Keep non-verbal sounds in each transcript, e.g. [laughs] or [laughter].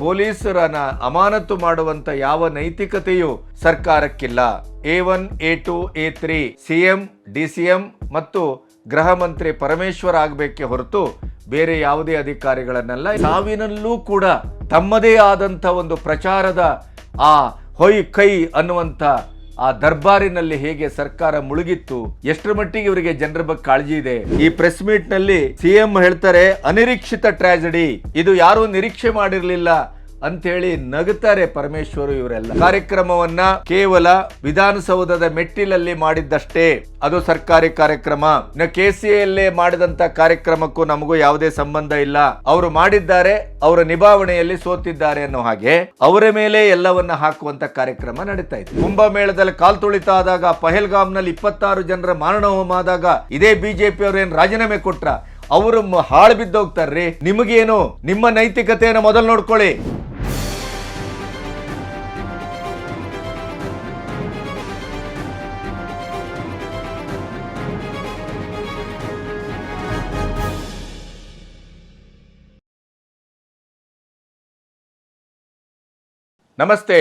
ಪೊಲೀಸರನ್ನ ಅಮಾನತು ಮಾಡುವಂತ ಯಾವ ನೈತಿಕತೆಯೂ ಸರ್ಕಾರಕ್ಕಿಲ್ಲ. A one, A two, A three CM DCM ಮತ್ತು ಗೃಹ ಮಂತ್ರಿ ಪರಮೇಶ್ವರ್ ಆಗಬೇಕೆ ಹೊರತು ಬೇರೆ ಯಾವುದೇ ಅಧಿಕಾರಿಗಳನ್ನೆಲ್ಲ ಸಾವಿನಲ್ಲೂ ಕೂಡ ತಮ್ಮದೇ ಆದಂತ ಒಂದು ಪ್ರಚಾರದ ಆ ಹೊಯ್ ಕೈ ಅನ್ನುವಂತ ಆ ದರ್ಬಾರಿನಲ್ಲಿ ಹೇಗೆ ಸರ್ಕಾರ ಮುಳುಗಿತ್ತು, ಎಷ್ಟರ ಮಟ್ಟಿಗೆ ಇವರಿಗೆ ಜನರ ಬಗ್ಗೆ ಕಾಳಜಿ ಇದೆ? ಈ ಪ್ರೆಸ್ ಮೀಟ್ನಲ್ಲಿ ಸಿಎಂ ಹೇಳ್ತಾರೆ, ಅನಿರೀಕ್ಷಿತ ಟ್ರಾಜಿಡಿ ಇದು ಯಾರು ನಿರೀಕ್ಷೆ ಮಾಡಿರಲಿಲ್ಲ. ಅಂತ ಹೇಳಿ ನಗುತ್ತಾರೆ ಪರಮೇಶ್ವರು ಇವರೆಲ್ಲ. ಕಾರ್ಯಕ್ರಮವನ್ನ ಕೇವಲ ವಿಧಾನಸೌಧದ ಮೆಟ್ಟಿಲಲ್ಲಿ ಮಾಡಿದ್ದಷ್ಟೇ. ಅದು ಸರ್ಕಾರಿ ಕಾರ್ಯಕ್ರಮ. ಇನ್ನು ಕೆಸಿಎಲ್ಲೇ ಮಾಡಿದಂತ ಕಾರ್ಯಕ್ರಮಕ್ಕೂ ನಮಗೂ ಯಾವುದೇ ಸಂಬಂಧ ಇಲ್ಲ. ಅವರು ಮಾಡಿದ್ದಾರೆ, ಅವರ ನಿಭಾವಣೆಯಲ್ಲಿ ಸೋತಿದ್ದಾರೆ ಅನ್ನೋ ಹಾಗೆ ಅವರ ಮೇಲೆ ಎಲ್ಲವನ್ನ ಹಾಕುವಂತ ಕಾರ್ಯಕ್ರಮ ನಡೀತಾ ಇತ್ತು ಕುಂಭಮೇಳದಲ್ಲಿ ಕಾಲ್ ತುಳಿತ ಆದಾಗ, ಪಹಲ್ಗಾಮ್ನಲ್ಲಿ ಇಪ್ಪತ್ತಾರು ಜನರ ಮಾರಣಹೋಮ ಆದಾಗ, ಇದೇ ಬಿಜೆಪಿ ಅವರು ಏನ್ ರಾಜೀನಾಮೆ ಕೊಟ್ರ? ಅವರು ಹಾಳು ಬಿದ್ದೋಗ್ತಾರ್ರಿ. ನಿಮಗೇನು? ನಿಮ್ಮ ನೈತಿಕತೆಯನ್ನು ಮೊದಲು ನೋಡ್ಕೊಳ್ಳಿ. ನಮಸ್ತೆ,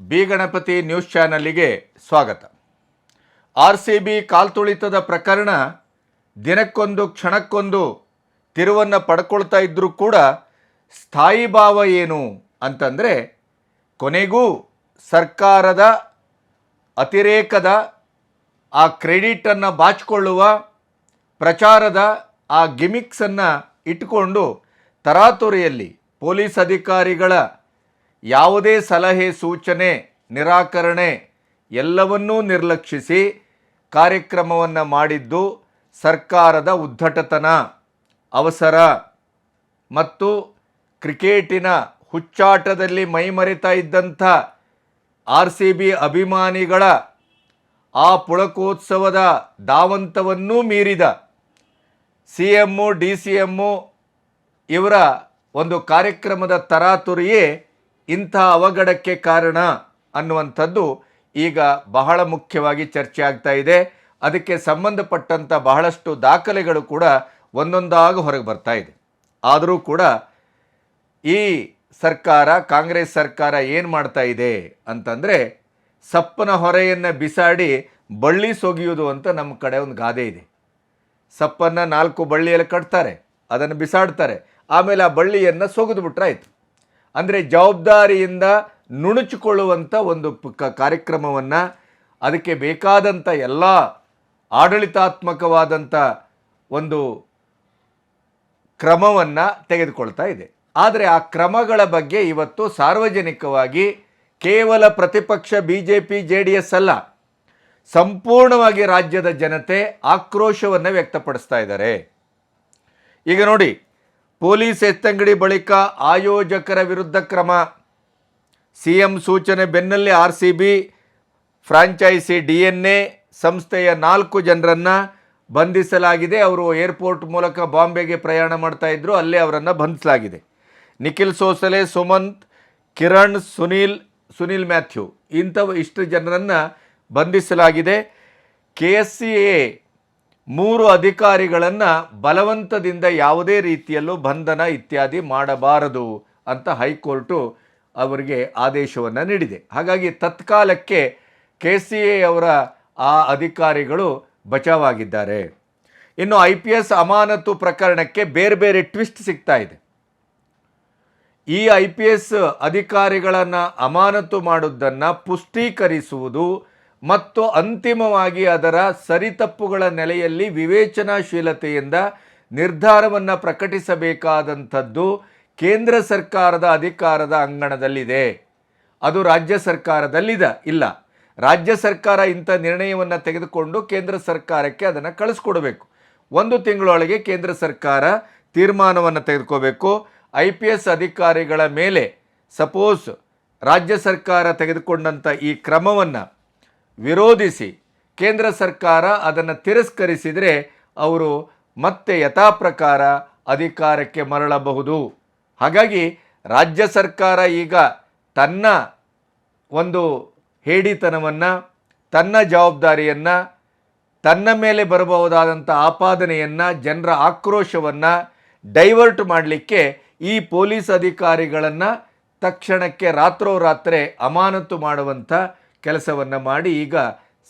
ಬಿ ಗಣಪತಿ ನ್ಯೂಸ್ ಚಾನಲ್ಲಿಗೆ ಸ್ವಾಗತ. ಆರ್ ಸಿ ಬಿ ಕಾಲ್ತುಳಿತದ ಪ್ರಕರಣ ದಿನಕ್ಕೊಂದು ಕ್ಷಣಕ್ಕೊಂದು ತಿರುವನ್ನು ಪಡ್ಕೊಳ್ತಾ ಇದ್ದರೂ ಕೂಡ ಸ್ಥಾಯಿ ಭಾವ ಏನು ಅಂತಂದರೆ ಕೊನೆಗೂ ಸರ್ಕಾರದ ಅತಿರೇಕದ ಆ ಕ್ರೆಡಿಟನ್ನು ಬಾಚಿಕೊಳ್ಳುವ ಪ್ರಚಾರದ ಆ ಗಿಮಿಕ್ಸನ್ನು ಇಟ್ಟುಕೊಂಡು ತರಾತುರಿಯಲ್ಲಿ ಪೊಲೀಸ್ ಅಧಿಕಾರಿಗಳ ಯಾವುದೇ ಸಲಹೆ, ಸೂಚನೆ, ನಿರಾಕರಣೆ ಎಲ್ಲವನ್ನೂ ನಿರ್ಲಕ್ಷಿಸಿ ಕಾರ್ಯಕ್ರಮವನ್ನು ಮಾಡಿದ್ದು ಸರ್ಕಾರದ ಉದ್ಧಟತನ, ಅವಸರ. ಮತ್ತು ಕ್ರಿಕೆಟಿನ ಹುಚ್ಚಾಟದಲ್ಲಿ ಮೈಮರೆತಾ ಇದ್ದಂಥ ಆರ್ ಸಿ ಬಿ ಅಭಿಮಾನಿಗಳ ಆ ಪುಳಕೋತ್ಸವದ ಧಾವಂತವನ್ನೂ ಮೀರಿದ C M D C M ಇವರ ಒಂದು ಕಾರ್ಯಕ್ರಮದ ತರಾತುರಿಯೇ ಇಂಥ ಅವಘಡಕ್ಕೆ ಕಾರಣ ಅನ್ನುವಂಥದ್ದು ಈಗ ಬಹಳ ಮುಖ್ಯವಾಗಿ ಚರ್ಚೆ ಆಗ್ತಾ ಇದೆ. ಅದಕ್ಕೆ ಸಂಬಂಧಪಟ್ಟಂಥ ಬಹಳಷ್ಟು ದಾಖಲೆಗಳು ಕೂಡ ಒಂದೊಂದಾಗಿ ಹೊರಗೆ ಬರ್ತಾ ಇದೆ. ಆದರೂ ಕೂಡ ಈ ಸರ್ಕಾರ, ಕಾಂಗ್ರೆಸ್ ಸರ್ಕಾರ ಏನು ಮಾಡ್ತಾ ಇದೆ ಅಂತಂದರೆ ಸಪ್ಪನ ಹೊರೆಯನ್ನು ಬಿಸಾಡಿ ಬಳ್ಳಿ ಸೊಗೆಯುವುದು ಅಂತ ನಮ್ಮ ಕಡೆ ಒಂದು ಗಾದೆ ಇದೆ. ಸಪ್ಪನ್ನು ನಾಲ್ಕು ಬಳ್ಳಿಯಲ್ಲಿ ಕಟ್ತಾರೆ, ಅದನ್ನು ಬಿಸಾಡ್ತಾರೆ. ಆಮೇಲೆ ಆ ಬಳ್ಳಿಯನ್ನು ಸೊಗೆದು ಬಿಟ್ರಾಯ್ತು ಅಂದರೆ ಜವಾಬ್ದಾರಿಯಿಂದ ನುಣುಚಿಕೊಳ್ಳುವಂಥ ಒಂದು ಕಾರ್ಯಕ್ರಮವನ್ನು ಅದಕ್ಕೆ ಬೇಕಾದಂಥ ಎಲ್ಲ ಆಡಳಿತಾತ್ಮಕವಾದಂಥ ಒಂದು ಕ್ರಮವನ್ನು ತೆಗೆದುಕೊಳ್ತಾ ಇದೆ. ಆದರೆ ಆ ಕ್ರಮಗಳ ಬಗ್ಗೆ ಇವತ್ತು ಸಾರ್ವಜನಿಕವಾಗಿ ಕೇವಲ ಪ್ರತಿಪಕ್ಷ B J P J D S ಅಲ್ಲ, ಸಂಪೂರ್ಣವಾಗಿ ರಾಜ್ಯದ ಜನತೆ ಆಕ್ರೋಶವನ್ನು ವ್ಯಕ್ತಪಡಿಸ್ತಾ ಇದ್ದಾರೆ. ಈಗ ನೋಡಿ ಪೊಲೀಸ್ ಎತ್ತಂಗಡಿ ಬಳಿಕ ಆಯೋಜಕರ ವಿರುದ್ಧ ಕ್ರಮ. ಸಿ ಎಂ ಸೂಚನೆ ಬೆನ್ನಲ್ಲೇ R C B franchise D N A ಸಂಸ್ಥೆಯ ನಾಲ್ಕು ಜನರನ್ನು ಬಂಧಿಸಲಾಗಿದೆ. ಅವರು ಏರ್ಪೋರ್ಟ್ ಮೂಲಕ ಬಾಂಬೆಗೆ ಪ್ರಯಾಣ ಮಾಡ್ತಾ ಅಲ್ಲೇ ಅವರನ್ನು ಬಂಧಿಸಲಾಗಿದೆ. ನಿಖಿಲ್ ಸೋಸಲೆ, ಸುಮಂತ್, ಕಿರಣ್, ಸುನೀಲ್ ಸುನೀಲ್ ಮ್ಯಾಥ್ಯೂ ಇಂಥವು ಇಷ್ಟು ಜನರನ್ನು ಬಂಧಿಸಲಾಗಿದೆ. ಕೆ ಎಸ್ ಸಿ ಎ ಮೂರು ಅಧಿಕಾರಿಗಳನ್ನು ಬಲವಂತದಿಂದ ಯಾವುದೇ ರೀತಿಯಲ್ಲೂ ಬಂಧನ ಇತ್ಯಾದಿ ಮಾಡಬಾರದು ಅಂತ ಹೈಕೋರ್ಟು ಅವರಿಗೆ ಆದೇಶವನ್ನು ನೀಡಿದೆ. ಹಾಗಾಗಿ ತತ್ಕಾಲಕ್ಕೆ ಕೆ ಸಿ ಎ ಅವರ ಆ ಅಧಿಕಾರಿಗಳು ಬಚಾವಾಗಿದ್ದಾರೆ. ಇನ್ನು ಐ ಪಿ ಎಸ್ ಅಮಾನತು ಪ್ರಕರಣಕ್ಕೆ ಬೇರೆ ಬೇರೆ ಟ್ವಿಸ್ಟ್ ಸಿಗ್ತಾ ಇದೆ. ಈ ಐ ಪಿ ಎಸ್ ಅಧಿಕಾರಿಗಳನ್ನು ಅಮಾನತು ಮಾಡುವುದನ್ನು ಪುಷ್ಟೀಕರಿಸುವುದು ಮತ್ತು ಅಂತಿಮವಾಗಿ ಅದರ ಸರಿತಪ್ಪುಗಳ ನೆಲೆಯಲ್ಲಿ ವಿವೇಚನಾಶೀಲತೆಯಿಂದ ನಿರ್ಧಾರವನ್ನು ಪ್ರಕಟಿಸಬೇಕಾದಂಥದ್ದು ಕೇಂದ್ರ ಸರ್ಕಾರದ ಅಧಿಕಾರದ ಅಂಗಣದಲ್ಲಿದೆ. ಅದು ರಾಜ್ಯ ಸರ್ಕಾರದಲ್ಲಿದ ಇಲ್ಲ. ರಾಜ್ಯ ಸರ್ಕಾರ ಇಂಥ ನಿರ್ಣಯವನ್ನು ತೆಗೆದುಕೊಂಡು ಕೇಂದ್ರ ಸರ್ಕಾರಕ್ಕೆ ಅದನ್ನು ಕಳಿಸ್ಕೊಡ್ಬೇಕು. ಒಂದು ತಿಂಗಳೊಳಗೆ ಕೇಂದ್ರ ಸರ್ಕಾರ ತೀರ್ಮಾನವನ್ನು ತೆಗೆದುಕೋಬೇಕು. ಐ ಪಿ ಎಸ್ ಅಧಿಕಾರಿಗಳ ಮೇಲೆ ಸಪೋಸ್ ರಾಜ್ಯ ಸರ್ಕಾರ ತೆಗೆದುಕೊಂಡಂಥ ಈ ಕ್ರಮವನ್ನು ವಿರೋಧಿಸಿ ಕೇಂದ್ರ ಸರ್ಕಾರ ಅದನ್ನು ತಿರಸ್ಕರಿಸಿದರೆ ಅವರು ಮತ್ತೆ ಯಥಾಪ್ರಕಾರ ಅಧಿಕಾರಕ್ಕೆ ಮರಳಬಹುದು. ಹಾಗಾಗಿ ರಾಜ್ಯ ಸರ್ಕಾರ ಈಗ ತನ್ನ ಒಂದು ಹೇಡಿತನವನ್ನು, ತನ್ನ ಜವಾಬ್ದಾರಿಯನ್ನು, ತನ್ನ ಮೇಲೆ ಬರಬಹುದಾದಂಥ ಆಪಾದನೆಯನ್ನು, ಜನರ ಆಕ್ರೋಶವನ್ನು ಡೈವರ್ಟ್ ಮಾಡಲಿಕ್ಕೆ ಈ ಪೊಲೀಸ್ ಅಧಿಕಾರಿಗಳನ್ನು ತಕ್ಷಣಕ್ಕೆ ರಾತ್ರೋರಾತ್ರೆ ಅಮಾನತು ಮಾಡುವಂಥ ಕೆಲಸವನ್ನು ಮಾಡಿ ಈಗ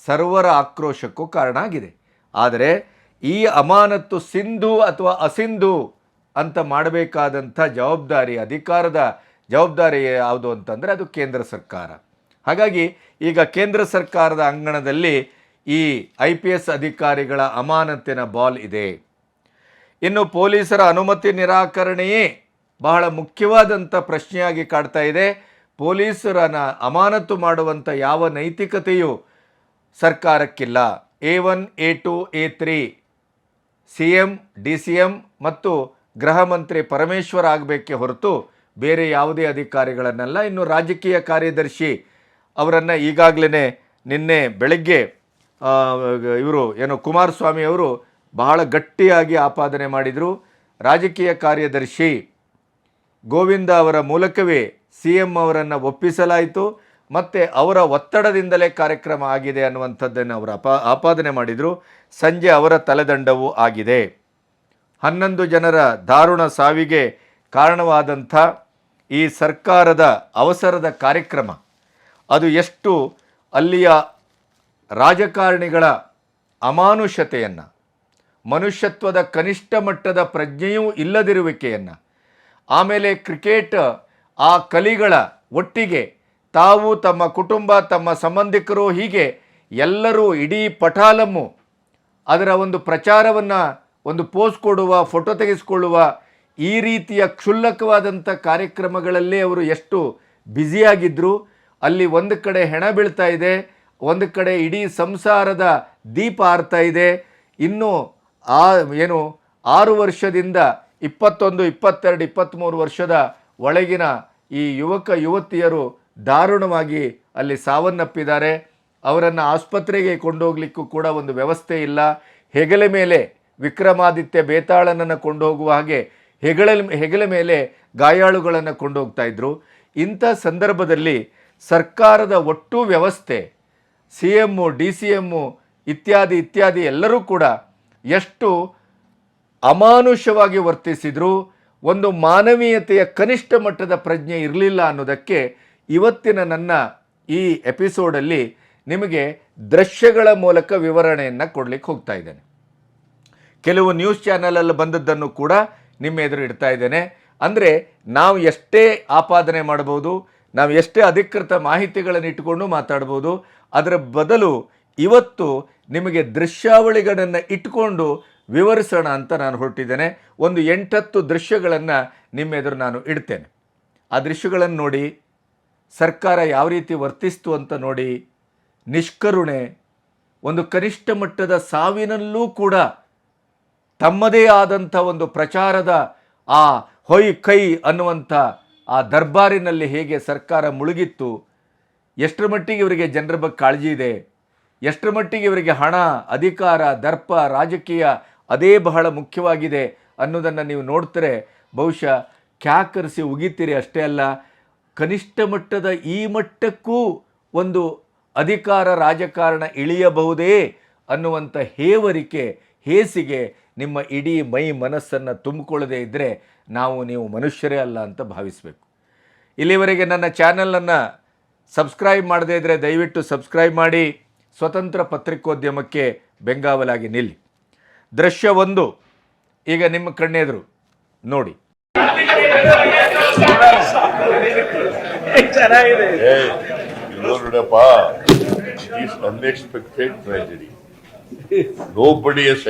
ಸರ್ವರ ಆಕ್ರೋಶಕ್ಕೂ ಕಾರಣ ಆಗಿದೆ. ಆದರೆ ಈ ಅಮಾನತ್ತು ಸಿಂಧು ಅಥವಾ ಅಸಿಂಧು ಅಂತ ಮಾಡಬೇಕಾದಂಥ ಜವಾಬ್ದಾರಿ ಅಧಿಕಾರದ ಜವಾಬ್ದಾರಿ ಯಾವುದು ಅಂತಂದರೆ ಅದು ಕೇಂದ್ರ ಸರ್ಕಾರ. ಹಾಗಾಗಿ ಈಗ ಕೇಂದ್ರ ಸರ್ಕಾರದ ಅಂಗಣದಲ್ಲಿ ಈ ಐ ಪಿ ಎಸ್ ಅಧಿಕಾರಿಗಳ ಅಮಾನತ್ತಿನ ಬಾಲ್ ಇದೆ. ಇನ್ನು ಪೊಲೀಸರ ಅನುಮತಿ ನಿರಾಕರಣೆಯೇ ಬಹಳ ಮುಖ್ಯವಾದಂಥ ಪ್ರಶ್ನೆಯಾಗಿ ಕಾಡ್ತಾ ಇದೆ. ಪೊಲೀಸರನ್ನ ಅಮಾನತು ಮಾಡುವಂಥ ಯಾವ ನೈತಿಕತೆಯೂ ಸರ್ಕಾರಕ್ಕಿಲ್ಲ. A one, A two, A three C M, D C M ಮತ್ತು ಗೃಹ ಮಂತ್ರಿ ಪರಮೇಶ್ವರ್ ಆಗಬೇಕೆ ಹೊರತು ಬೇರೆ ಯಾವುದೇ ಅಧಿಕಾರಿಗಳನ್ನೆಲ್ಲ ಇನ್ನು ರಾಜಕೀಯ ಕಾರ್ಯದರ್ಶಿ ಅವರನ್ನು ಈಗಾಗಲೇ ನಿನ್ನೆ ಬೆಳಗ್ಗೆ ಇವರು ಏನು ಕುಮಾರಸ್ವಾಮಿ ಅವರು ಬಹಳ ಗಟ್ಟಿಯಾಗಿ ಆಪಾದನೆ ಮಾಡಿದರು. ರಾಜಕೀಯ ಕಾರ್ಯದರ್ಶಿ ಗೋವಿಂದ ಅವರ ಮೂಲಕವೇ ಸಿ ಎಂ ಅವರನ್ನು ಒಪ್ಪಿಸಲಾಯಿತು, ಮತ್ತು ಅವರ ಒತ್ತಡದಿಂದಲೇ ಕಾರ್ಯಕ್ರಮ ಆಗಿದೆ ಅನ್ನುವಂಥದ್ದನ್ನು ಅವರು ಅಪ, ಆಪಾದನೆ ಮಾಡಿದರು. ಸಂಜೆ ಅವರ ತಲೆದಂಡವೂ ಆಗಿದೆ. ಹನ್ನೊಂದು ಜನರ ದಾರುಣ ಸಾವಿಗೆ ಕಾರಣವಾದಂಥ ಈ ಸರ್ಕಾರದ ಅವಸರದ ಕಾರ್ಯಕ್ರಮ, ಅದು ಎಷ್ಟು ಅಲ್ಲಿಯ ರಾಜಕಾರಣಿಗಳ ಅಮಾನುಷತೆಯನ್ನು ಮನುಷ್ಯತ್ವದ ಕನಿಷ್ಠ ಮಟ್ಟದ ಪ್ರಜ್ಞೆಯೂ ಇಲ್ಲದಿರುವಿಕೆಯನ್ನು, ಆಮೇಲೆ ಕ್ರಿಕೆಟ್ ಆ ಕಲಿಗಳ ಒಟ್ಟಿಗೆ ತಾವು ತಮ್ಮ ಕುಟುಂಬ, ತಮ್ಮ ಸಂಬಂಧಿಕರು ಹೀಗೆ ಎಲ್ಲರೂ ಇಡೀ ಪಟಾಲಮ್ಮು ಅದರ ಒಂದು ಪ್ರಚಾರವನ್ನು, ಒಂದು ಪೋಸ್ಟ್ ಕೊಡುವ, ಫೋಟೋ ತೆಗೆಸಿಕೊಳ್ಳುವ ಈ ರೀತಿಯ ಕ್ಷುಲ್ಲಕವಾದಂಥ ಕಾರ್ಯಕ್ರಮಗಳಲ್ಲೇ ಅವರು ಎಷ್ಟು ಬ್ಯುಸಿಯಾಗಿದ್ದರು ಅಲ್ಲಿ ಒಂದು ಕಡೆ ಹೆಣ ಬೀಳ್ತಾ ಇದೆ, ಒಂದು ಕಡೆ ಇಡೀ ಸಂಸಾರದ ದೀಪ ಆರ್ತಾ ಇದೆ. ಇನ್ನು ಆ, ಏನು, ಆರು ವರ್ಷದಿಂದ ಇಪ್ಪತ್ತೊಂದು, ಇಪ್ಪತ್ತೆರಡು, ಇಪ್ಪತ್ತ್ಮೂರು ವರ್ಷದ ಒಳಗಿನ ಈ ಯುವಕ ಯುವತಿಯರು ದಾರುಣವಾಗಿ ಅಲ್ಲಿ ಸಾವನ್ನಪ್ಪಿದ್ದಾರೆ. ಅವರನ್ನು ಆಸ್ಪತ್ರೆಗೆ ಕೊಂಡೋಗ್ಲಿಕ್ಕೂ ಕೂಡ ಒಂದು ವ್ಯವಸ್ಥೆ ಇಲ್ಲ. ಹೆಗಲ ಮೇಲೆ ವಿಕ್ರಮಾದಿತ್ಯ ಬೇತಾಳನನ್ನು ಕೊಂಡೋಗುವ ಹಾಗೆ ಹೆಗಲ ಹೆಗಲ ಮೇಲೆ ಗಾಯಾಳುಗಳನ್ನು ಕೊಂಡೋಗ್ತಾ ಇದ್ದರು ಇಂಥ ಸಂದರ್ಭದಲ್ಲಿ ಸರ್ಕಾರದ ಒಟ್ಟು ವ್ಯವಸ್ಥೆ, C M D C M ಇತ್ಯಾದಿ ಇತ್ಯಾದಿ ಎಲ್ಲರೂ ಕೂಡ ಎಷ್ಟು ಅಮಾನುಷವಾಗಿ ವರ್ತಿಸಿದ್ರು. ಒಂದು ಮಾನವೀಯತೆಯ ಕನಿಷ್ಠ ಮಟ್ಟದ ಪ್ರಜ್ಞೆ ಇರಲಿಲ್ಲ ಅನ್ನೋದಕ್ಕೆ ಇವತ್ತಿನ ನನ್ನ ಈ ಎಪಿಸೋಡಲ್ಲಿ ನಿಮಗೆ ದೃಶ್ಯಗಳ ಮೂಲಕ ವಿವರಣೆಯನ್ನು ಕೊಡಲಿಕ್ಕೆ ಹೋಗ್ತಾ ಇದ್ದೇನೆ. ಕೆಲವು ನ್ಯೂಸ್ ಚಾನಲಲ್ಲಿ ಬಂದದ್ದನ್ನು ಕೂಡ ನಿಮ್ಮ ಎದುರು ಇಡ್ತಾ ಇದ್ದೇನೆ. ಅಂದರೆ ನಾವು ಎಷ್ಟೇ ಆಪಾದನೆ ಮಾಡ್ಬೋದು ನಾವು ಎಷ್ಟೇ ಅಧಿಕೃತ ಮಾಹಿತಿಗಳನ್ನು ಇಟ್ಟುಕೊಂಡು ಮಾತಾಡ್ಬೋದು ಅದರ ಬದಲು ಇವತ್ತು ನಿಮಗೆ ದೃಶ್ಯಾವಳಿಗಳನ್ನು ಇಟ್ಕೊಂಡು ವಿವರಿಸೋಣ ಅಂತ ನಾನು ಹೊರಟಿದ್ದೇನೆ. ಒಂದು ಎಂಟತ್ತು ದೃಶ್ಯಗಳನ್ನು ನಿಮ್ಮ ಎದುರು ನಾನು ಇಡ್ತೇನೆ. ಆ ದೃಶ್ಯಗಳನ್ನು ನೋಡಿ, ಸರ್ಕಾರ ಯಾವ ರೀತಿ ವರ್ತಿಸ್ತು ಅಂತ ನೋಡಿ, ನಿಷ್ಕರುಣೆ, ಒಂದು ಕನಿಷ್ಠ ಮಟ್ಟದ ಸಾವಿನಲ್ಲೂ ಕೂಡ ತಮ್ಮದೇ ಆದಂಥ ಒಂದು ಪ್ರಚಾರದ ಆ ಹೊಯ್ ಕೈ ಅನ್ನುವಂಥ ಆ ದರ್ಬಾರಿನಲ್ಲಿ ಹೇಗೆ ಸರ್ಕಾರ ಮುಳುಗಿತ್ತು, ಎಷ್ಟರ ಮಟ್ಟಿಗೆ ಇವರಿಗೆ ಜನರ ಬಗ್ಗೆ ಕಾಳಜಿ ಇದೆ, ಎಷ್ಟರ ಮಟ್ಟಿಗೆ ಇವರಿಗೆ ಹಣ, ಅಧಿಕಾರ, ದರ್ಪ, ರಾಜಕೀಯ ಅದೇ ಬಹಳ ಮುಖ್ಯವಾಗಿದೆ ಅನ್ನೋದನ್ನು ನೀವು ನೋಡ್ತಾರೆ. ಬಹುಶಃ ಕ್ಯಾಕರಿಸಿ ಉಗಿತೀರಿ ಅಷ್ಟೇ ಅಲ್ಲ, ಕನಿಷ್ಠ ಮಟ್ಟದ ಈ ಮಟ್ಟಕ್ಕೂ ಒಂದು ಅಧಿಕಾರ ರಾಜಕಾರಣ ಇಳಿಯಬಹುದೇ ಅನ್ನುವಂಥ ಹೇವರಿಕೆ, ಹೇಸಿಗೆ ನಿಮ್ಮ ಇಡೀ ಮೈ ಮನಸ್ಸನ್ನು ತುಂಬಿಕೊಳ್ಳದೇ ಇದ್ದರೆ ನಾವು ನೀವು ಮನುಷ್ಯರೇ ಅಲ್ಲ ಅಂತ ಭಾವಿಸಬೇಕು. ಇಲ್ಲಿವರೆಗೆ ನನ್ನ ಚಾನಲನ್ನು ಸಬ್ಸ್ಕ್ರೈಬ್ ಮಾಡದೇ ಇದ್ದರೆ ದಯವಿಟ್ಟು ಸಬ್ಸ್ಕ್ರೈಬ್ ಮಾಡಿ, ಸ್ವತಂತ್ರ ಪತ್ರಿಕೋದ್ಯಮಕ್ಕೆ ಬೆಂಗಾವಲಾಗಿ ನಿಲ್ಲಿ. ದೃಶ್ಯ ಒಂದು ಈಗ ನಿಮ್ಮ ಕಣ್ಣೆದುರು ನೋಡಿ.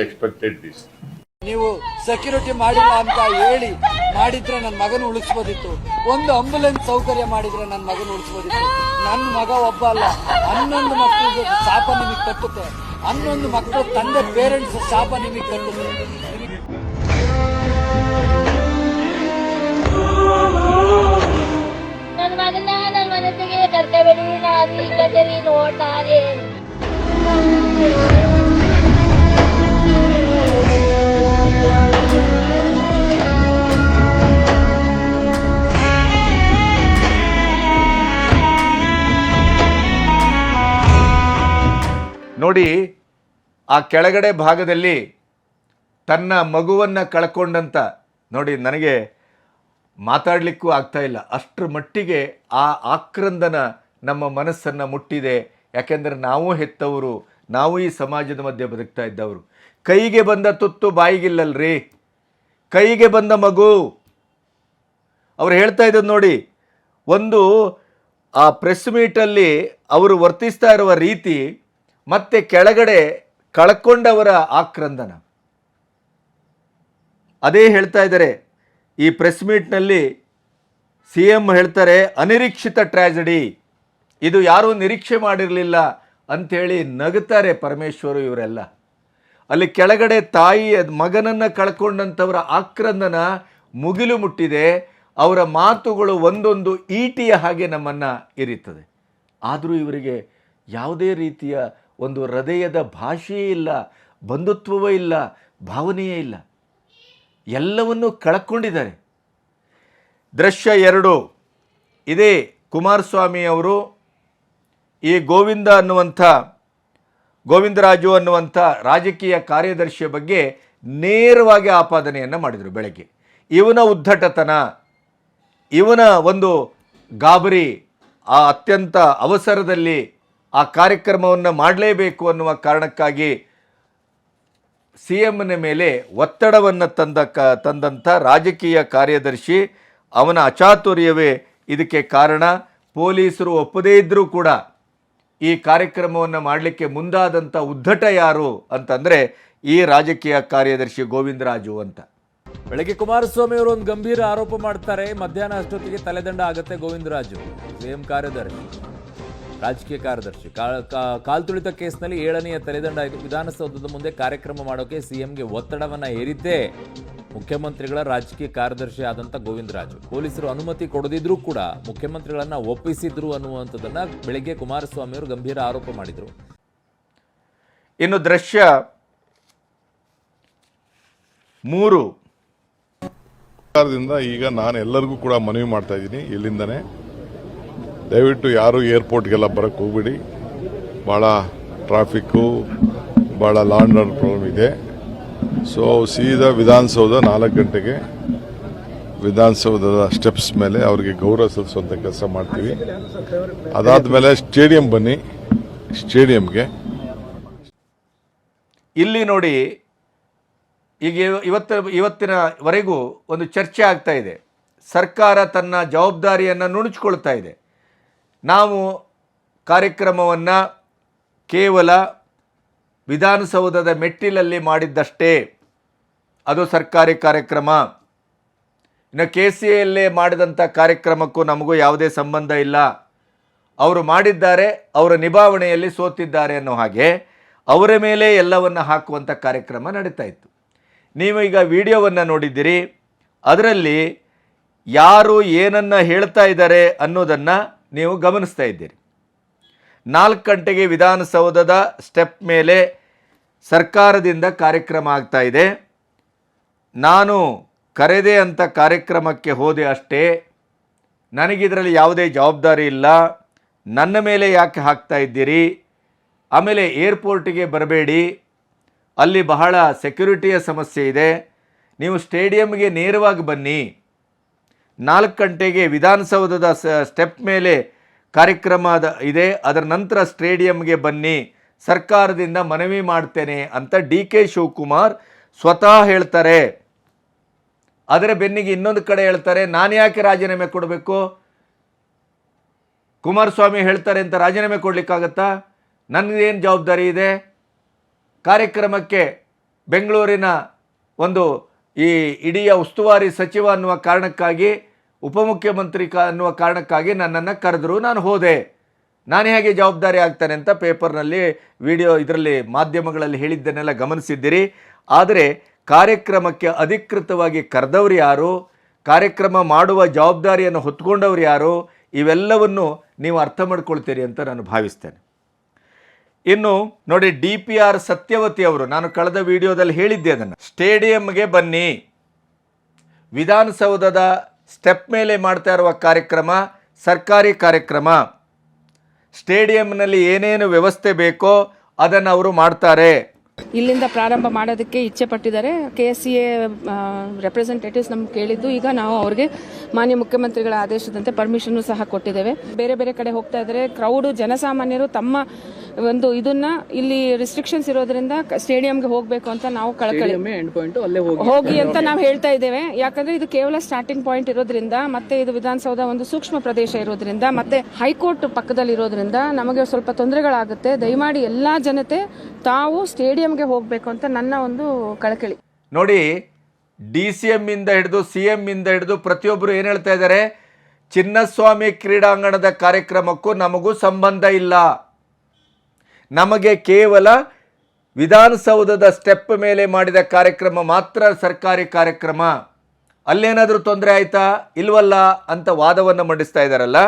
expected this. ನೀವು ಸೆಕ್ಯೂರಿಟಿ ಮಾಡಿಲ್ಲ ಅಂತ ಹೇಳಿ ಮಾಡಿದ್ರೆ ನನ್ನ ಮಗನ ಉಳಿಸ್ಬೋದಿತ್ತು. ಒಂದು ಆಂಬುಲೆನ್ಸ್ ಸೌಕರ್ಯ ಮಾಡಿದ್ರೆ ನನ್ನ ಮಗನ ಉಳಿಸ್ಬೋದಿತ್ತು. ನನ್ನ ಮಗ ಒಬ್ಬ ಅಲ್ಲ ಹನ್ನೊಂದು ಮಕ್ಕಳಿಗೆ ಶಾಪ ನಿಮಗೆ ಕಟ್ಟುತ್ತೆ ಹನ್ನೊಂದು ಮಕ್ಕಳು ತಂದೆ ಪೇರೆಂಟ್ಸ್ ಶಾಪ ನಿಮಗೆ ಕಂಡು ನನ್ನ ಮಗನ ನನ್ನ ಮನಸ್ಸಿಗೆ ಕರ್ಕಬೇಡಿ ನಾನು ಇಲ್ಲದೇವಿ ನೋಡ್ತಾರೆ ನೋಡಿ, ಆ ಕೆಳಗಡೆ ಭಾಗದಲ್ಲಿ ತನ್ನ ಮಗುವನ್ನು ಕಳ್ಕೊಂಡಂತ ನೋಡಿ, ನನಗೆ ಮಾತಾಡಲಿಕ್ಕೂ ಆಗ್ತಾ ಇಲ್ಲ. ಅಷ್ಟರ ಮಟ್ಟಿಗೆ ಆ ಆಕ್ರಂದನ ನಮ್ಮ ಮನಸ್ಸನ್ನು ಮುಟ್ಟಿದೆ. ಯಾಕೆಂದರೆ ನಾವು ಹೆತ್ತವರು, ನಾವು ಈ ಸಮಾಜದ ಮಧ್ಯೆ ಬದುಕ್ತಾ ಇದ್ದವರು. ಕೈಗೆ ಬಂದ ತುತ್ತು ಬಾಯಿಗಿಲ್ಲಲ್ರಿ. ಕೈಗೆ ಬಂದ ಮಗು. ಅವ್ರು ಹೇಳ್ತಾ ಇದ್ದದ್ದು ನೋಡಿ, ಒಂದು ಆ ಪ್ರೆಸ್ ಮೀಟಲ್ಲಿ ಅವರು ವರ್ತಿಸ್ತಾ ಇರುವ ರೀತಿ ಮತ್ತೆ ಕೆಳಗಡೆ ಕಳ್ಕೊಂಡವರ ಆಕ್ರಂದನ. ಅದೇ ಹೇಳ್ತಾ ಇದ್ದಾರೆ, ಈ ಪ್ರೆಸ್ ಮೀಟ್ನಲ್ಲಿ ಸಿ ಎಂ ಹೇಳ್ತಾರೆ, ಅನಿರೀಕ್ಷಿತ ಟ್ರ್ಯಾಜಡಿ ಇದು ಯಾರೂ ನಿರೀಕ್ಷೆ ಮಾಡಿರಲಿಲ್ಲ ಅಂಥೇಳಿ ನಗುತ್ತಾರೆ ಪರಮೇಶ್ವರು ಇವರೆಲ್ಲ. ಅಲ್ಲಿ ಕೆಳಗಡೆ ತಾಯಿಯ ಮಗನನ್ನು ಕಳ್ಕೊಂಡಂಥವರ ಆಕ್ರಂದನ ಮುಗಿಲು ಮುಟ್ಟಿದೆ, ಅವರ ಮಾತುಗಳು ಒಂದೊಂದು ಈಟಿಯ ಹಾಗೆ ನಮ್ಮನ್ನು ಇರಿತದೆ. ಆದರೂ ಇವರಿಗೆ ಯಾವುದೇ ರೀತಿಯ ಒಂದು ಹೃದಯದ ಭಾಷೆಯೇ ಇಲ್ಲ, ಬಂಧುತ್ವವೇ ಇಲ್ಲ, ಭಾವನೆಯೇ ಇಲ್ಲ. ಎಲ್ಲವನ್ನೂ ಕಳಕೊಂಡಿದ್ದಾರೆ. ದೃಶ್ಯ ಎರಡು. ಇದೇ ಕುಮಾರಸ್ವಾಮಿ ಅವರು ಈ ಗೋವಿಂದ ಅನ್ನುವಂಥ, ಗೋವಿಂದರಾಜು ಅನ್ನುವಂಥ ರಾಜಕೀಯ ಕಾರ್ಯದರ್ಶಿಯ ಬಗ್ಗೆ ನೇರವಾಗಿ ಆಪಾದನೆಯನ್ನು ಮಾಡಿದರು ಬೆಳಗ್ಗೆ. ಇವನ ಉದ್ದಟತನ ಇವನ ಒಂದು ಗಾಬರಿ ಆ ಅತ್ಯಂತ ಅವಸರದಲ್ಲಿ ಆ ಕಾರ್ಯಕ್ರಮವನ್ನು ಮಾಡಲೇಬೇಕು ಅನ್ನುವ ಕಾರಣಕ್ಕಾಗಿ ಸಿ ಎಮ್ನ ಮೇಲೆ ಒತ್ತಡವನ್ನು ತಂದ ಕ ತಂದಂಥ ರಾಜಕೀಯ ಕಾರ್ಯದರ್ಶಿ ಅವನ ಅಚಾತುರ್ಯವೇ ಇದಕ್ಕೆ ಕಾರಣ. ಪೊಲೀಸರು ಒಪ್ಪದೇ ಇದ್ದರೂ ಕೂಡ ಈ ಕಾರ್ಯಕ್ರಮವನ್ನು ಮಾಡಲಿಕ್ಕೆ ಮುಂದಾದಂಥ ಉದ್ದಟ ಯಾರು ಅಂತಂದರೆ ಈ ರಾಜಕೀಯ ಕಾರ್ಯದರ್ಶಿ ಗೋವಿಂದರಾಜು ಅಂತ. ಬೆಳಗ್ಗೆ ಕುಮಾರಸ್ವಾಮಿ ಅವರು ಒಂದು ಗಂಭೀರ ಆರೋಪ ಮಾಡ್ತಾರೆ. ಮಧ್ಯಾಹ್ನ ಅಷ್ಟೊತ್ತಿಗೆ ತಲೆದಂಡ ಆಗುತ್ತೆ ಗೋವಿಂದರಾಜು, ಸಿಎಂ ಕಾರ್ಯದರ್ಶಿ. ರಾಜಕೀಯ ಕಾರ್ಯದರ್ಶಿ. ಕಾಲ್ ತುಳಿತ ಕಾಲ್ತುಳಿತ ಕೇಸ್ನಲ್ಲಿ ಏಳನೆಯ ತಲೆದಂಡ ಆಯ್ತು ವಿಧಾನಸೌಧದ ಮುಂದೆ ಕಾರ್ಯಕ್ರಮ ಮಾಡೋಕೆ ಸಿಎಂಗೆ ಒತ್ತಡವನ್ನ ಹೇರಿದ್ದೇ ಮುಖ್ಯಮಂತ್ರಿಗಳ ರಾಜಕೀಯ ಕಾರ್ಯದರ್ಶಿ ಆದಂತ ಗೋವಿಂದರಾಜು. ಪೊಲೀಸರು ಅನುಮತಿ ಕೊಡದಿದ್ರೂ ಕೂಡ ಮುಖ್ಯಮಂತ್ರಿಗಳನ್ನ ಒಪ್ಪಿಸಿದ್ರು ಅನ್ನುವಂಥದ್ದನ್ನ ಬೆಳಗ್ಗೆ ಕುಮಾರಸ್ವಾಮಿ ಅವರು ಗಂಭೀರ ಆರೋಪ ಮಾಡಿದ್ರು. ಇನ್ನು ದೃಶ್ಯ ಮೂರು. ಸರ್ಕಾರದಿಂದ ಈಗ ನಾನು ಎಲ್ಲರಿಗೂ ಕೂಡ ಮನವಿ ಮಾಡ್ತಾ ಇದ್ದೀನಿ. ಇಲ್ಲಿಂದನೇ ದಯವಿಟ್ಟು ಯಾರು ಏರ್ಪೋರ್ಟ್ಗೆಲ್ಲ ಬರಕ್ಕೆ ಹೋಗ್ಬಿಡಿ. ಭಾಳ ಟ್ರಾಫಿಕ್ಕು ಭಾಳ ಲಾಂಡ್ ಆರ್ಡರ್ ಪ್ರಾಬ್ಲಮ್ ಇದೆ. ಸೊ ಸೀದಾ ವಿಧಾನಸೌಧ ನಾಲ್ಕು ಗಂಟೆಗೆ ವಿಧಾನಸೌಧದ ಸ್ಟೆಪ್ಸ್ ಮೇಲೆ ಅವರಿಗೆ ಗೌರವ ಸಲ್ಲಿಸುವಂಥ ಕೆಲಸ ಮಾಡ್ತೀವಿ. ಅದಾದ ಮೇಲೆ ಸ್ಟೇಡಿಯಂ ಬನ್ನಿ ಸ್ಟೇಡಿಯಂಗೆ ಇಲ್ಲಿ ನೋಡಿ, ಈಗ ಇವತ್ತ ಇವತ್ತು, ಇವತ್ತಿನವರೆಗೂ ಒಂದು ಚರ್ಚೆ ಆಗ್ತಾ ಇದೆ. ಸರ್ಕಾರ ತನ್ನ ಜವಾಬ್ದಾರಿಯನ್ನು ನುಣುಚ್ಕೊಳ್ತಾ ಇದೆ. ನಾವು ಕಾರ್ಯಕ್ರಮವನ್ನು ಕೇವಲ ವಿಧಾನಸೌಧದ ಮೆಟ್ಟಿಲಲ್ಲಿ ಮಾಡಿದ್ದಷ್ಟೇ. ಅದು ಸರ್ಕಾರಿ ಕಾರ್ಯಕ್ರಮ. ಇನ್ನು ಕೆ ಸಿ ಎಲ್ಲೇ ಮಾಡಿದಂಥ ಕಾರ್ಯಕ್ರಮಕ್ಕೂ ನಮಗೂ ಯಾವುದೇ ಸಂಬಂಧ ಇಲ್ಲ. ಅವರು ಮಾಡಿದ್ದಾರೆ, ಅವರ ನಿಭಾವಣೆಯಲ್ಲಿ ಸೋತಿದ್ದಾರೆ ಅನ್ನೋ ಹಾಗೆ ಅವರ ಮೇಲೆ ಎಲ್ಲವನ್ನು ಹಾಕುವಂಥ ಕಾರ್ಯಕ್ರಮ ನಡೀತಾ ಇತ್ತು. ನೀವು ಈಗ ವಿಡಿಯೋವನ್ನು ನೋಡಿದ್ದೀರಿ. ಅದರಲ್ಲಿ ಯಾರು ಏನನ್ನು ಹೇಳ್ತಾ ಇದ್ದಾರೆ ಅನ್ನೋದನ್ನು ನೀವು ಗಮನಿಸ್ತಾ ಇದ್ದೀರಿ. ನಾಲ್ಕು ಗಂಟೆಗೆ ವಿಧಾನಸೌಧದ ಸ್ಟೆಪ್ ಮೇಲೆ ಸರ್ಕಾರದಿಂದ ಕಾರ್ಯಕ್ರಮ ಆಗ್ತಾ ಇದೆ. ನಾನು ಕರೆದೆ ಅಂತ ಕಾರ್ಯಕ್ರಮಕ್ಕೆ ಹೋದೆ ಅಷ್ಟೇ. ನನಗಿದರಲ್ಲಿ ಯಾವುದೇ ಜವಾಬ್ದಾರಿ ಇಲ್ಲ. ನನ್ನ ಮೇಲೆ ಯಾಕೆ ಹಾಕ್ತಾ ಇದ್ದೀರಿ? ಆಮೇಲೆ ಏರ್ಪೋರ್ಟಿಗೆ ಬರಬೇಡಿ. ಅಲ್ಲಿ ಬಹಳ ಸೆಕ್ಯೂರಿಟಿಯ ಸಮಸ್ಯೆ ಇದೆ. ನೀವು ಸ್ಟೇಡಿಯಮ್ಗೆ ನೇರವಾಗಿ ಬನ್ನಿ. ನಾಲ್ಕು ಗಂಟೆಗೆ ವಿಧಾನಸೌಧದ ಸ್ಟೆಪ್ ಮೇಲೆ ಕಾರ್ಯಕ್ರಮ ಇದೆ. ಅದರ ನಂತರ ಸ್ಟೇಡಿಯಂಗೆ ಬನ್ನಿ. ಸರ್ಕಾರದಿಂದ ಮನವಿ ಮಾಡ್ತೇನೆ ಅಂತ ಡಿ ಕೆ ಶಿವಕುಮಾರ್ ಸ್ವತಃ ಹೇಳ್ತಾರೆ. ಅದರ ಬೆನ್ನಿಗೆ ಇನ್ನೊಂದು ಕಡೆ ಹೇಳ್ತಾರೆ, ನಾನು ಯಾಕೆ ರಾಜೀನಾಮೆ ಕೊಡಬೇಕು? ಕುಮಾರಸ್ವಾಮಿ ಹೇಳ್ತಾರೆ ಅಂತ ರಾಜೀನಾಮೆ ಕೊಡಲಿಕ್ಕಾಗತ್ತಾ? ನನಗೇನು ಜವಾಬ್ದಾರಿ ಇದೆ? ಕಾರ್ಯಕ್ರಮಕ್ಕೆ ಬೆಂಗಳೂರಿನ ಒಂದು ಈ ಇಡೀ ಉಸ್ತುವಾರಿ ಸಚಿವ ಅನ್ನುವ ಕಾರಣಕ್ಕಾಗಿ ಉಪಮುಖ್ಯಮಂತ್ರಿ ಕ ಅನ್ನುವ ಕಾರಣಕ್ಕಾಗಿ ನನ್ನನ್ನು ಕರೆದ್ರು. ನಾನು ಹೋದೆ. ನಾನು ಹೇಗೆ ಜವಾಬ್ದಾರಿ ಆಗ್ತಾನೆ ಅಂತ ಪೇಪರ್ನಲ್ಲಿ ವಿಡಿಯೋ ಇದರಲ್ಲಿ ಮಾಧ್ಯಮಗಳಲ್ಲಿ ಹೇಳಿದ್ದನ್ನೆಲ್ಲ ಗಮನಿಸಿದ್ದೀರಿ. ಆದರೆ ಕಾರ್ಯಕ್ರಮಕ್ಕೆ ಅಧಿಕೃತವಾಗಿ ಕರೆದವರು ಯಾರು? ಕಾರ್ಯಕ್ರಮ ಮಾಡುವ ಜವಾಬ್ದಾರಿಯನ್ನು ಹೊತ್ಕೊಂಡವ್ರು ಯಾರು? ಇವೆಲ್ಲವನ್ನು ನೀವು ಅರ್ಥ ಮಾಡ್ಕೊಳ್ತೀರಿ ಅಂತ ನಾನು ಭಾವಿಸ್ತೇನೆ. ಇನ್ನು ನೋಡಿ, ಡಿ ಪಿ ಆರ್ ಸತ್ಯವತಿ ಅವರು, ನಾನು ಕಳೆದ ವಿಡಿಯೋದಲ್ಲಿ ಹೇಳಿದ್ದೆ ಅದನ್ನು. ಸ್ಟೇಡಿಯಂಗೆ ಬನ್ನಿ. ವಿಧಾನಸೌಧದ ಸ್ಟೆಪ್ ಮೇಲೆ ಮಾಡ್ತಾ ಇರುವ ಕಾರ್ಯಕ್ರಮ, ಸರ್ಕಾರಿ ಕಾರ್ಯಕ್ರಮ. ಸ್ಟೇಡಿಯಂನಲ್ಲಿ ಏನೇನು ವ್ಯವಸ್ಥೆ ಬೇಕೋ ಅದನ್ನು ಅವರು ಮಾಡ್ತಾರೆ. ಇಲ್ಲಿಂದ ಪ್ರಾರಂಭ ಮಾಡೋದಕ್ಕೆ ಇಚ್ಛೆ ಪಟ್ಟಿದ್ದಾರೆ. K S C A representatives ನಮ್ಗೆ ಕೇಳಿದ್ದು, ಈಗ ನಾವು ಅವ್ರಿಗೆ ಮಾನ್ಯ ಮುಖ್ಯಮಂತ್ರಿಗಳ ಆದೇಶದಂತೆ ಪರ್ಮಿಷನ್ನು ಸಹ ಕೊಟ್ಟಿದ್ದೇವೆ. ಬೇರೆ ಬೇರೆ ಕಡೆ ಹೋಗ್ತಾ ಇದ್ದಾರೆ ಕ್ರೌಡು ಜನಸಾಮಾನ್ಯರು ತಮ್ಮ ಒಂದು ಇದನ್ನ ಇಲ್ಲಿ ರಿಸ್ಟ್ರಿಕ್ಷನ್ಸ್ ಇರೋದ್ರಿಂದ ಸ್ಟೇಡಿಯಂಗೆ ಹೋಗಬೇಕು ಅಂತ ನಾವು ಕಳಕಳಿ. ಎಂಡ್ ಪಾಯಿಂಟ್ ಅಲ್ಲೇ ಹೋಗಿ ಹೋಗಿ ಅಂತ ನಾವು ಹೇಳ್ತಾ ಇದ್ದೇವೆ. ಯಾಕಂದ್ರೆ ಇದು ಕೇವಲ ಸ್ಟಾರ್ಟಿಂಗ್ ಪಾಯಿಂಟ್ ಇರೋದ್ರಿಂದ ಮತ್ತೆ ಇದು ವಿಧಾನಸೌಧ ಒಂದು ಸೂಕ್ಷ್ಮ ಪ್ರದೇಶ ಇರೋದ್ರಿಂದ ಮತ್ತೆ ಹೈಕೋರ್ಟ್ ಪಕ್ಕದಲ್ಲಿ ಇರೋದ್ರಿಂದ ನಮಗೆ ಸ್ವಲ್ಪ ತೊಂದರೆಗಳಾಗುತ್ತೆ. ದಯಮಾಡಿ ಎಲ್ಲಾ ಜನತೆ ತಾವು ಸ್ಟೇಡಿಯಂಗೆ ಹೋಗಬೇಕು ಅಂತ ನನ್ನ ಒಂದು ಕಳಕಳಿ. ನೋಡಿ ಡಿ ಸಿ ಎಂ ಇಂದ ಹಿಡಿದು ಸಿ ಎಂ ಇಂದ ಹಿಡಿದು ಪ್ರತಿಯೊಬ್ಬರು ಏನು ಹೇಳ್ತಾ ಇದ್ದಾರೆ? ಚಿನ್ನಸ್ವಾಮಿ ಕ್ರೀಡಾಂಗಣದ ಕಾರ್ಯಕ್ರಮಕ್ಕೂ ನಮಗೂ ಸಂಬಂಧ ಇಲ್ಲ. ನಮಗೆ ಕೇವಲ ವಿಧಾನಸೌಧದ ಸ್ಟೆಪ್ ಮೇಲೆ ಮಾಡಿದ ಕಾರ್ಯಕ್ರಮ ಮಾತ್ರ ಸರ್ಕಾರಿ ಕಾರ್ಯಕ್ರಮ. ಅಲ್ಲೇನಾದರೂ ತೊಂದರೆ ಆಯಿತಾ? ಇಲ್ವಲ್ಲ ಅಂತ ವಾದವನ್ನು ಮಂಡಿಸ್ತಾ ಇದ್ದಾರಲ್ಲ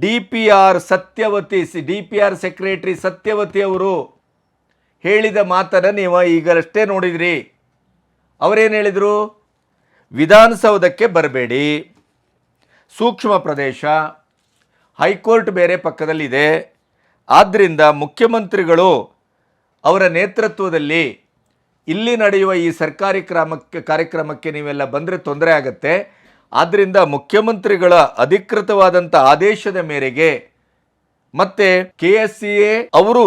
D P R Satyavathi C, D P R secretary Satyavathi ಅವರು ಹೇಳಿದ ಮಾತನ್ನು ನೀವು ಈಗಷ್ಟೇ ನೋಡಿದ್ರಿ. ಅವರೇನು ಹೇಳಿದರು? ವಿಧಾನಸೌಧಕ್ಕೆ ಬರಬೇಡಿ. ಸೂಕ್ಷ್ಮ ಪ್ರದೇಶ, ಹೈಕೋರ್ಟ್ ಬೇರೆ ಪಕ್ಕದಲ್ಲಿದೆ. ಆದ್ದರಿಂದ ಮುಖ್ಯಮಂತ್ರಿಗಳು ಅವರ ನೇತೃತ್ವದಲ್ಲಿ ಇಲ್ಲಿ ನಡೆಯುವ ಈ ಸರ್ಕಾರಿ ಕ್ರಮಕ್ಕೆ, ಕಾರ್ಯಕ್ರಮಕ್ಕೆ ನೀವೆಲ್ಲ ಬಂದರೆ ತೊಂದರೆ ಆಗತ್ತೆ. ಆದ್ದರಿಂದ ಮುಖ್ಯಮಂತ್ರಿಗಳ ಅಧಿಕೃತವಾದಂಥ ಆದೇಶದ ಮೇರೆಗೆ ಮತ್ತೆ ಕೆ ಎಸ್ ಸಿ ಎ ಅವರು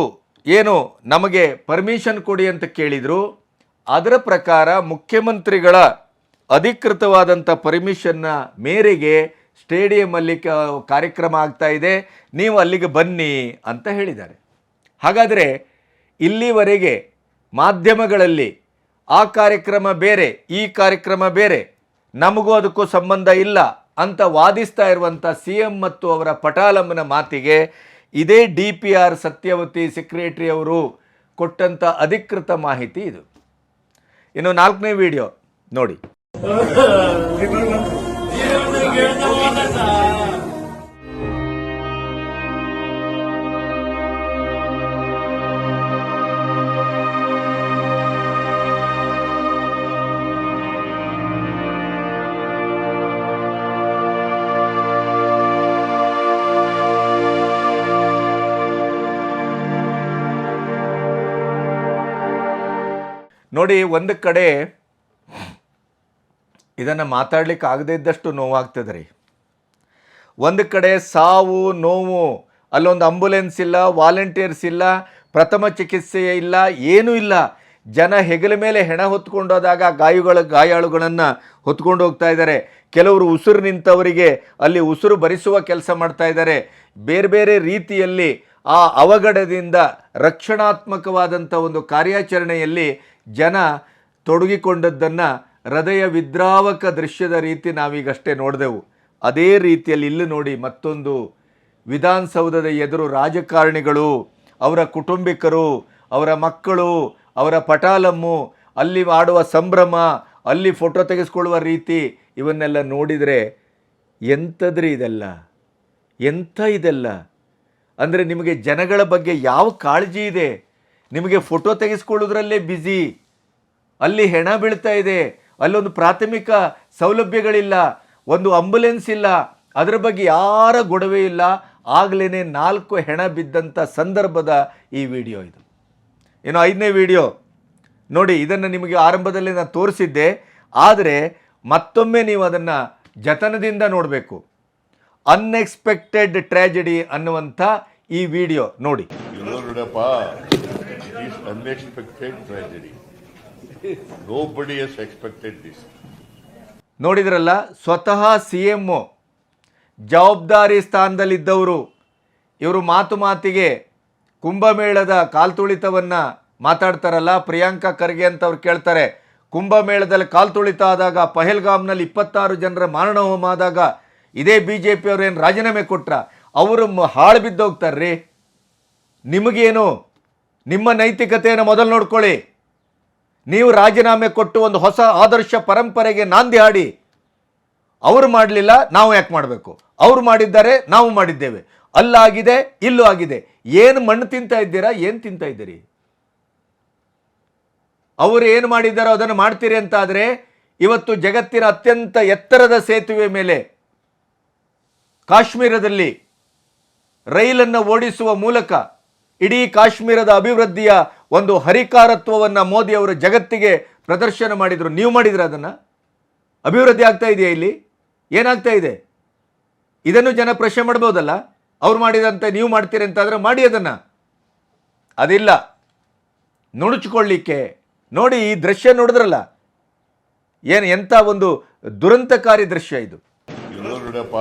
ಏನು ನಮಗೆ ಪರ್ಮಿಷನ್ ಕೊಡಿ ಅಂತ ಕೇಳಿದರು. ಅದರ ಪ್ರಕಾರ ಮುಖ್ಯಮಂತ್ರಿಗಳ ಅಧಿಕೃತವಾದಂಥ ಪರ್ಮಿಷನ್ನ ಮೇರೆಗೆ ಸ್ಟೇಡಿಯಮಲ್ಲಿ ಕ, ಕಾರ್ಯಕ್ರಮ ಆಗ್ತಾ ಇದೆ. ನೀವು ಅಲ್ಲಿಗೆ ಬನ್ನಿ ಅಂತ ಹೇಳಿದ್ದಾರೆ. ಹಾಗಾದರೆ ಇಲ್ಲಿವರೆಗೆ ಮಾಧ್ಯಮಗಳಲ್ಲಿ ಆ ಕಾರ್ಯಕ್ರಮ ಬೇರೆ, ಈ ಕಾರ್ಯಕ್ರಮ ಬೇರೆ, ನಮಗೂ ಅದಕ್ಕೂ ಸಂಬಂಧ ಇಲ್ಲ ಅಂತ ವಾದಿಸ್ತಾ ಇರುವಂಥ ಸಿ ಎಂ ಮತ್ತು ಅವರ ಪಟಾಲಮ್ಮನ ಮಾತಿಗೆ ಇದೇ D P R Satyavathi secretary ಅವರು ಕೊಟ್ಟಂಥ ಅಧಿಕೃತ ಮಾಹಿತಿ ಇದು. ಇನ್ನು ನಾಲ್ಕನೇ ವಿಡಿಯೋ ನೋಡಿ. [laughs] ನೋಡಿ ಒಂದು ಕಡೆ ಇದನ್ನು ಮಾತಾಡ್ಲಿಕ್ಕೆ ಆಗದೇ ಇದ್ದಷ್ಟು ನೋವಾಗ್ತದೆ ರೀ. ಒಂದು ಕಡೆ ಸಾವು, ನೋವು, ಅಲ್ಲೊಂದು ಆಂಬುಲೆನ್ಸ್ ಇಲ್ಲ ವಾಲಂಟಿಯರ್ಸ್ ಇಲ್ಲ, ಪ್ರಥಮ ಚಿಕಿತ್ಸೆ ಇಲ್ಲ, ಏನೂ ಇಲ್ಲ. ಜನ ಹೆಗಲ ಮೇಲೆ ಹೆಣ ಹೊತ್ಕೊಂಡೋದಾಗ ಗಾಯಗಳ, ಗಾಯಾಳುಗಳನ್ನು ಹೊತ್ಕೊಂಡು ಹೋಗ್ತಾ ಇದ್ದಾರೆ. ಕೆಲವರು ಉಸಿರು ನಿಂತವರಿಗೆ ಅಲ್ಲಿ ಉಸಿರು ಭರಿಸುವ ಕೆಲಸ ಮಾಡ್ತಾ ಇದ್ದಾರೆ. ಬೇರೆ ಬೇರೆ ರೀತಿಯಲ್ಲಿ ಆ ಅವಘಡದಿಂದ ರಕ್ಷಣಾತ್ಮಕವಾದಂಥ ಒಂದು ಕಾರ್ಯಾಚರಣೆಯಲ್ಲಿ ಜನ ತೊಡಗಿಕೊಂಡದ್ದನ್ನು ಹೃದಯ ವಿದ್ರಾವಕ ದೃಶ್ಯದ ರೀತಿ ನಾವೀಗಷ್ಟೇ ನೋಡಿದೆವು. ಅದೇ ರೀತಿಯಲ್ಲಿ ಇಲ್ಲಿ ನೋಡಿ ಮತ್ತೊಂದು ವಿಧಾನಸೌಧದ ಎದುರು ರಾಜಕಾರಣಿಗಳು, ಅವರ ಕುಟುಂಬಿಕರು, ಅವರ ಮಕ್ಕಳು, ಅವರ ಪಟಾಲಮ್ಮು, ಅಲ್ಲಿ ಆಡುವ ಸಂಭ್ರಮ, ಅಲ್ಲಿ ಫೋಟೋ ತೆಗೆಸ್ಕೊಳ್ಳುವ ರೀತಿ ಇವನ್ನೆಲ್ಲ ನೋಡಿದರೆ ಎಂಥದ್ರಿ ಇದೆಲ್ಲ? ಎಂಥ ಇದೆಲ್ಲ? ಅಂದರೆ ನಿಮಗೆ ಜನಗಳ ಬಗ್ಗೆ ಯಾವ ಕಾಳಜಿ ಇದೆ? ನಿಮಗೆ ಫೋಟೋ ತೆಗೆಸ್ಕೊಳ್ಳೋದ್ರಲ್ಲೇ ಬ್ಯುಸಿ ಅಲ್ಲಿ ಹೆಣ ಬೀಳ್ತಾ ಇದೆ. ಅಲ್ಲೊಂದು ಪ್ರಾಥಮಿಕ ಸೌಲಭ್ಯಗಳಿಲ್ಲ, ಒಂದು ಆಂಬುಲೆನ್ಸ್ ಇಲ್ಲ, ಅದರ ಬಗ್ಗೆ ಯಾರ ಗೊಡವೆ ಇಲ್ಲ ಆಗಲೇ ನಾಲ್ಕು ಹೆಣ ಬಿದ್ದಂಥ ಸಂದರ್ಭದ ಈ ವಿಡಿಯೋ ಇದು. ಏನು ಐದನೇ ವಿಡಿಯೋ. ನೋಡಿ, ಇದನ್ನು ನಿಮಗೆ ಆರಂಭದಲ್ಲಿ ನಾನು ತೋರಿಸಿದ್ದೆ, ಆದರೆ ಮತ್ತೊಮ್ಮೆ ನೀವು ಅದನ್ನು ಜತನದಿಂದ ನೋಡಬೇಕು. ಅನ್ಎಕ್ಸ್ಪೆಕ್ಟೆಡ್ ಟ್ರ್ಯಾಜಿಡಿ ಅನ್ನುವಂಥ ಈ ವಿಡಿಯೋ, ನೋಡಿ. Unexpected tragedy nobody has expected this ನೋಡಿದ್ರಲ್ಲ, ಸ್ವತಃ ಸಿ ಎಮ್ಮು ಜವಾಬ್ದಾರಿ ಸ್ಥಾನದಲ್ಲಿದ್ದವರು. ಇವರು ಮಾತು ಮಾತಿಗೆ ಕುಂಭಮೇಳದ ಕಾಲ್ತುಳಿತವನ್ನು ಮಾತಾಡ್ತಾರಲ್ಲ, ಪ್ರಿಯಾಂಕಾ ಖರ್ಗೆ ಅಂತ ಅವ್ರು ಕೇಳ್ತಾರೆ. ಕುಂಭಮೇಳದಲ್ಲಿ ಕಾಲ್ತುಳಿತ ಆದಾಗ ಪಹೆಲ್ಗಾಮ್ನಲ್ಲಿ ಇಪ್ಪತ್ತಾರು ಜನರ ಮಾರಣಹೋಮ ಆದಾಗ ಇದೇ ಬಿ ಜೆ ಪಿಯವ್ರು ಏನು ರಾಜೀನಾಮೆ ಕೊಟ್ರ? ಅವರು ಹಾಳು ಬಿದ್ದೋಗ್ತಾರ್ರಿ. ನಿಮಗೇನು? ನಿಮ್ಮ ನೈತಿಕತೆಯನ್ನು ಮೊದಲು ನೋಡ್ಕೊಳ್ಳಿ. ನೀವು ರಾಜೀನಾಮೆ ಕೊಟ್ಟು ಒಂದು ಹೊಸ ಆದರ್ಶ ಪರಂಪರೆಗೆ ನಾಂದಿ ಹಾಡಿ, ಅವರು ಮಾಡಲಿಲ್ಲ, ನಾವು ಯಾಕೆ ಮಾಡಬೇಕು? ಅವರು ಮಾಡಿದ್ದಾರೆ, ನಾವು ಮಾಡಿದ್ದೇವೆ. ಅಲ್ಲಾಗಿದೆ, ಇಲ್ಲೂ ಆಗಿದೆ. ಏನು ಮಣ್ಣು ತಿಂತಾ ಇದ್ದೀರಾ, ಏನು ತಿಂತಾ ಇದ್ದೀರಿ? ಅವರು ಏನು ಮಾಡಿದ್ದಾರೋ ಅದನ್ನು ಮಾಡ್ತೀರಿ ಅಂತ ಆದರೆ ಇವತ್ತು ಜಗತ್ತಿನ ಅತ್ಯಂತ ಎತ್ತರದ ಸೇತುವೆ ಮೇಲೆ, ಕಾಶ್ಮೀರದಲ್ಲಿ ರೈಲನ್ನು ಓಡಿಸುವ ಮೂಲಕ, ಇಡೀ ಕಾಶ್ಮೀರದ ಅಭಿವೃದ್ಧಿಯ ಒಂದು ಹರಿಕಾರತ್ವವನ್ನು ಮೋದಿ ಅವರು ಜಗತ್ತಿಗೆ ಪ್ರದರ್ಶನ ಮಾಡಿದರು. ನೀವು ಮಾಡಿದ್ರ ಅದನ್ನು? ಅಭಿವೃದ್ಧಿ ಆಗ್ತಾ ಇದೆಯಾ ಇಲ್ಲಿ? ಏನಾಗ್ತಾ ಇದೆ? ಇದನ್ನು ಜನ ಪ್ರಶ್ನೆ ಮಾಡ್ಬೋದಲ್ಲ? ಅವ್ರು ಮಾಡಿದಂತೆ ನೀವು ಮಾಡ್ತೀರಿ ಅಂತಾದರೆ ಮಾಡಿ ಅದನ್ನು. ಅದಿಲ್ಲ. ನುಣುಚಿಕೊಳ್ಳಿಕ್ಕೆ. ನೋಡಿ ಈ ದೃಶ್ಯ ನೋಡಿದ್ರಲ್ಲ? ಏನು ಎಂಥ ಒಂದು ದುರಂತಕಾರಿ ದೃಶ್ಯ ಇದು. ನೋಡಪ್ಪ.